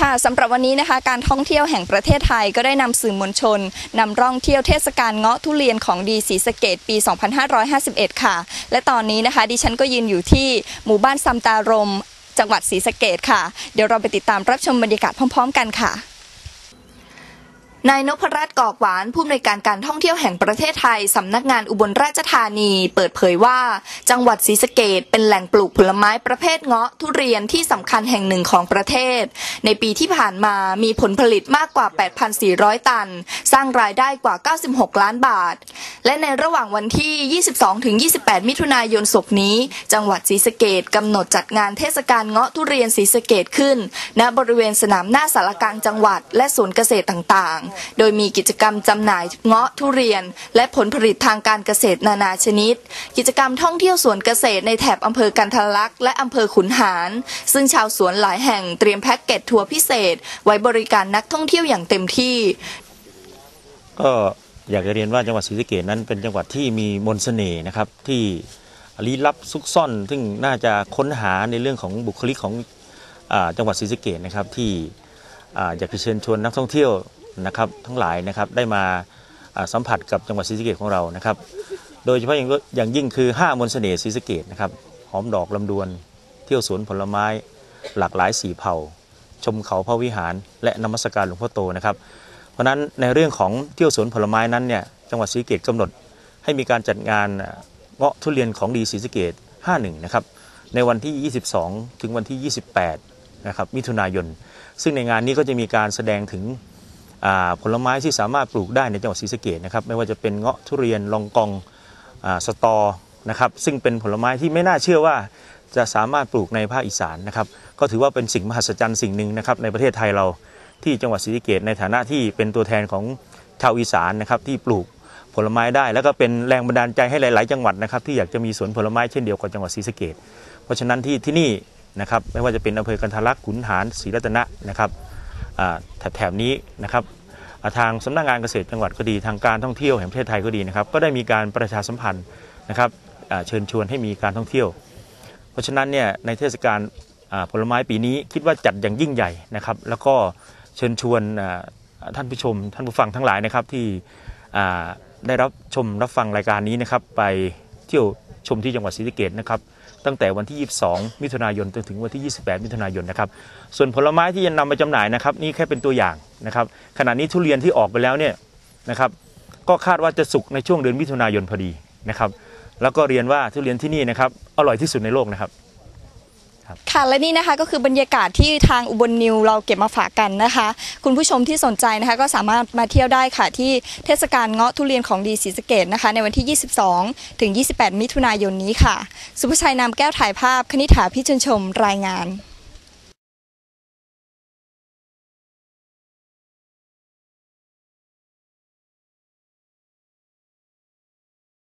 ค่ะสำหรับวันนี้นะคะ การท่องเที่ยวแห่งประเทศไทยก็ได้นำสื่อมวลชนนำร่องเที่ยวเทศกาลเงาะทุเรียนของดีศรีสะเกดปี 2551 ค่ะ และตอนนี้นะคะ ดิฉันก็ยืนอยู่ที่หมู่บ้านซัมตารม จังหวัดศรีสะเกดค่ะ เดี๋ยวเราไปติดตามรับชมบรรยากาศพร้อม ๆ กันค่ะ นายนพรัตน์กอกหวานผู้อำนวยการการท่องเที่ยวแห่งประเทศไทย สำนักงานอุบลราชธานี เปิดเผยว่า จังหวัดศรีสะเกดเป็นแหล่งปลูกผลไม้ประเภทเงาะทุเรียนที่สำคัญแห่งหนึ่งของประเทศ ในปีที่ผ่านมามีผลผลิตมากกว่า 8,400 ตัน สร้างรายได้กว่า 96 ล้านบาท และในระหว่างวันที่ 22-28 มิถุนายนศกนี้ จังหวัดศรีสะเกดกำหนดจัดงานเทศกาลเงาะทุเรียนศรีสะเกดขึ้น ณบริเวณสนามหน้าสารกลางจังหวัด และศูนย์เกษตรต่างๆ โดยมีกิจกรรมจำหน่ายเงาะทุเรียน และผลผลิตทางการเกษตรนานาชนิด กิจกรรมท่องเที่ยวสวนเกษตรในแถบอำเภอกันทะลักและอำเภอขุนหาร ซึ่งชาวสวนหลายแห่งเตรียมแพ็กเกจทัวร์พิเศษ ไว้บริการนักท่องเที่ยวอย่างเต็มที่ก็ อยากจะเรียนว่าจังหวัดศรีสะเกษนั้นเป็นจังหวัดที่มีมนต์เสน่ห์นะครับที่ลี้ลับซุกซ่อน ซึ่งน่าจะค้นหาในเรื่องของบุคลิกของอจังหวัดศรีสะเกษนะครับที่อยากจะเชิญชวนนักท่องเที่ยวนะครับทั้งหลายนะครับได้มาสัมผัสกับจังหวัดศรีสะเกษของเรานะครับ โดยเฉพาะอย่างอย่างยิ่งคือห้ามนต์เสน่ห์ศรีสะเกษนะครับหอมดอกลำดวน เที่ยวสวนผลไม้หลากหลายสีเผ่า ชมเขาพระวิหาร และนมัสการหลวงพ่อโตนะครับ ราะนั้นในเรื่องของเที่ยวสวนผลไม้นั้นเนี่ยจังหวัดศรีเกษกำหนด ให้มีการจัดงานเงาะทุเรียนของดีศรีสะเกษ51 นะครับ ในวันที่ 22 ถึงวันที่ 28 นะครับ มิถุนายน ซึ่งในงานนี้ก็จะมีการแสดงถึงผลไม้ที่สามารถปลูกได้ในจังหวัดศรีสะเกษนะครับ ไม่ว่าจะเป็นเงาะทุเรียนลองกองอสตอนะครับ ซึ่งเป็นผลไม้ที่ไม่น่าเชื่อว่าจะสามารถปลูกในภาคอีสานนะครับ ก็ถือว่าเป็นสิ่งมหัศจรรย์สิ่งหนึ่งนะครับในประเทศไทยเรา ที่จังหวัดศรีสะเกษในฐานะที่เป็นตัวแทนของชาวอีสานนะครับที่ปลูกผลไม้ได้ แล้วก็เป็นแรงบันดาลใจให้หลาย ๆ จังหวัดนะครับที่อยากจะมีสวนผลไม้เช่นเดียวกับจังหวัดศรีสะเกษเพราะฉะนั้นที่ที่นี่นะครับไม่ว่าจะเป็นอำเภอกันทะลักขุนหารศรีรัตนะนะครับแถบนี้นะครับทางสำนักงานเกษตรจังหวัดก็ดีทางการท่องเที่ยวแห่งประเทศไทยก็ดีนะครับก็ได้มีการประชาสัมพันธ์นะครับเชิญชวนให้มีการท่องเที่ยว เพราะฉะนั้นเนี่ยในเทศกาลผลไม้ปีนี้คิดว่าจัดอย่างยิ่งใหญ่นะครับ แล้วก็ เชิญชวนท่านผู้ชม ท่านผู้ฟังทั้งหลายนะครับที่ได้รับชมรับฟังรายการนี้นะครับ ไปเที่ยวชมที่จังหวัดศรีสะเกษนะครับตั้งแต่วันที่ 22 มิถุนายนจนถึงวันที่ 28 มิถุนายนนะครับส่วนผลไม้ที่จะนำมาจำหน่ายนะครับนี่แค่เป็นตัวอย่างนะครับขณะนี้ทุเรียนที่ออกไปแล้วเนี่ยนะครับก็คาดว่าจะสุกในช่วงเดือนมิถุนายนพอดีนะครับแล้วก็เรียนว่าทุเรียนที่นี่นะครับอร่อยที่สุดในโลกนะครับ ค่ะและนี่นะคะก็คือบรรยากาศที่ทางอุบลนิวเราเก็บมาฝากกันนะคะ คุณผู้ชมที่สนใจนะคะ ก็สามารถมาเที่ยวได้ค่ะที่เทศกาลเงาะทุเรียนของดีศรีสะเกดนะคะ ในวันที่ 22 ถึง 28 มิถุนายนนี้ค่ะ สุภชัยนามแก้วถ่ายภาพคณิ t ฐาพิชนชมรายงาน